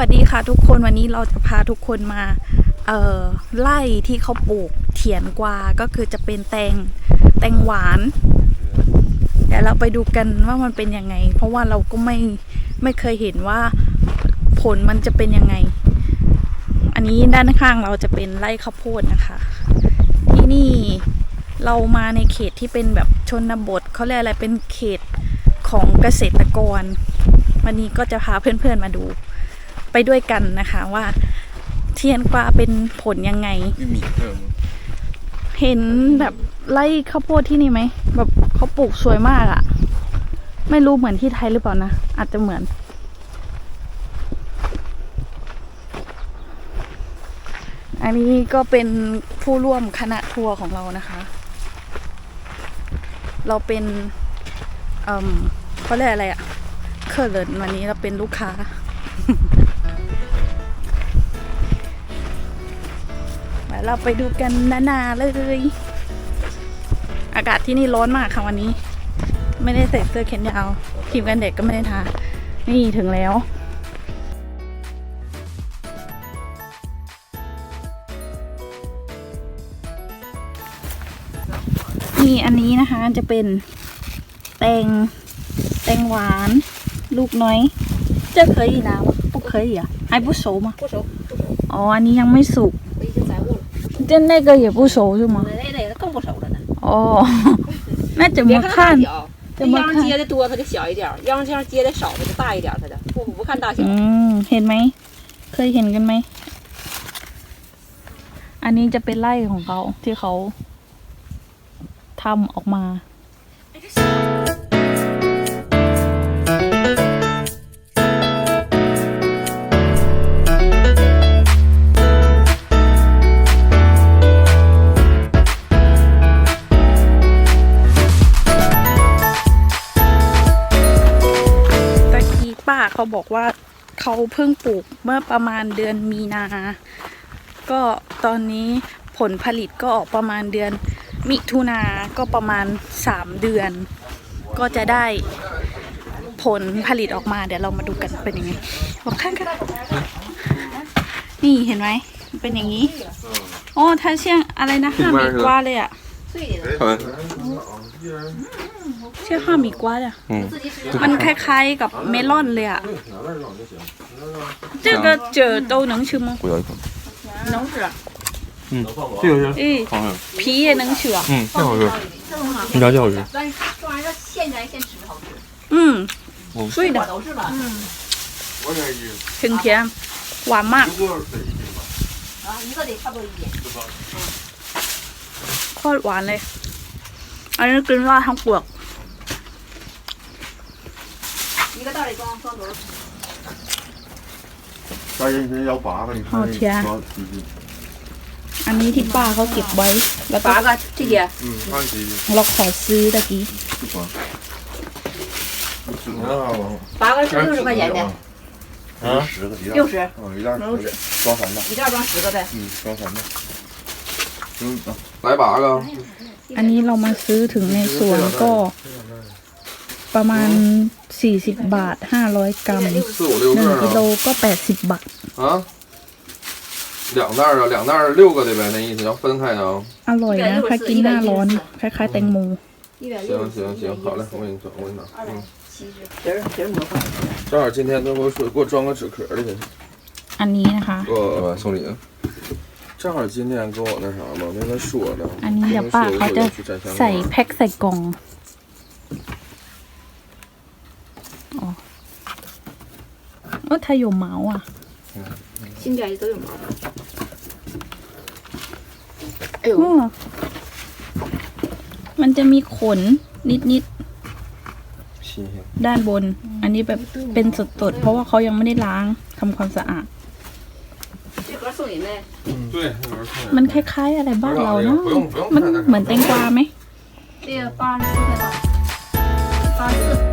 วัสดีค่ะทุกคนวันนี้เราจะพาทุกคนมาเออไล่ที่เขาปลูกเถียนกวาก็คือจะเป็นแตงแตงหวาน เดี๋ยวเราไปดูกันว่ามันเป็นยังไง เพราะว่าเราก็ไม่ไม่เคยเห็นว่าผลมันจะเป็นยังไง อันนี้ด้านข้างเราจะเป็นไร่ข้าวโพดนะคะ ที่นี่เรามาในเขตที่เป็นแบบชนบทเขาเรียกอะไรเป็นเขตของเกษตรกร วันนี้ก็จะพาเพื่อนๆมาดู ไปด้วยกันนะคะว่าเทียนกว่าเป็นผลยังไงเห็นแบบไล่ข้าวโพดที่นี่ไหมแบบเขาปลูกสวยมากอะ่ะ ไม่รู้เหมือนที่ไทยหรือเปล่านะ อาจจะเหมือน อันนี้ก็เป็นผู้ร่วมคณะทัวร์ของเรานะคะ เราเป็นเเขาเรียกอะไรอะ่ะเคอร์เลนวันนี้เราเป็นลูกค้า เดี๋ยวเราไปดูกันนาๆเลย อากาศที่นี่ร้อนมากค่ะวันนี้ ไม่ได้ใส่เสื้อแขนยาวครีมกันแดดก็ไม่ได้ทา นี่ถึงแล้ว นี่อันนี้นะคะจะเป็นแตงแตงหวาน ลูกน้อย 这可以拿吗？不可以啊，还不熟吗？不熟，不熟， อ๋อ อันนี้ยังไม่สุก 我已经摘过了。 这那个也不熟是吗？那那个更不熟了呢。哦，那怎别么看？看大小，这秧怎么看接的多，它就小一点儿；秧这样接的少，它就大一点儿。它的不不看大小。 อืม เห็นไหม เคยเห็นกันไหม อันนี้จะเป็นไร่ของเขาที่เขาทำออกมา เขาบอกว่าเขาเพิ่งปลูกเมื่อประมาณเดือนมีนา ก็ตอนนี้ผลผลิตก็ออกประมาณเดือนมิถุนาก็ประมาณ 3 เดือน ก็จะได้ผลผลิตออกมาเดี๋ยวเรามาดูกันเป็นยังไงบอกข้างกันนี่เห็นไหมเป็นอย่างนี้อ๋อท่าเชียงอะไรนะห้าเมตรกว่าเลยอะ ชี่ยห้าหมีกว่าเลยอะ 嗯， มันคล้ายๆกับเมลอนเลยอะ这个褶都能吃吗？我要一口。能吃。嗯，这个是诶，好吃。皮也能吃啊。嗯，这好吃。你家这好吃。但是这玩意儿现摘现吃好吃，嗯，我碎的，都是吧？挺甜，หวานมาก 啊，一个得差不多一斤。 โคตรหวานเลย อันนี้กินราดทั้งเปลือก 一个袋里装装多少？大家你要八个，你看好甜抓几斤？ อันนี้ที่ป้าเขาเก็บไว้ แล้วก็ 八个这些，嗯，看几斤？ เราขอซื้อตะกี้ 不抓。你看啊，八个是六十块钱的，啊，十个一袋。六十，嗯，一袋十个，装三袋。一袋装十个呗。嗯，装三袋。嗯，来八个。 อันนี้เรามาซื้อถึงในสวนก็ ประมาณ 40 บาท 500 กรัม 四五六1กิโล 个 ก็ 80 บาท 啊。啊。两袋儿啊，两袋儿六个的呗，那意思要分开的啊。 อร่อยนะ ถ้ากินหน้าร้อน คล้ายๆ แตงโม 一百行行行，好嘞，我给你装，我给你拿。嗯，七十，皮儿皮儿磨坏。正好今天都给我说给我装个纸壳的去， อันนี้นะคะ 给我送礼。正好今天跟我那啥嘛，没跟说呢。 อันนี้เดี๋ยว 跟 ป้า 说 เขา 我 จะ 要去摘香 ใส่ 瓜。 แพ็คใส่กล่อง เออถ้า有毛啊新摘的都有毛。哎呦， อ้อมันจะมีขนนิด 新鲜。 ๆ ด้านบน อันนี้แบบเป็นสดๆ เพราะว่าเขายังไม่ได้ล้างทำความสะอาด 这盒送人呗。对，那玩意儿看着 มันคล้ายๆ อะไรบ้านเราเนาะ 不用不用 มัน 看那啥 เหมือนแตงกวาไหม 这个八十四块八，八十。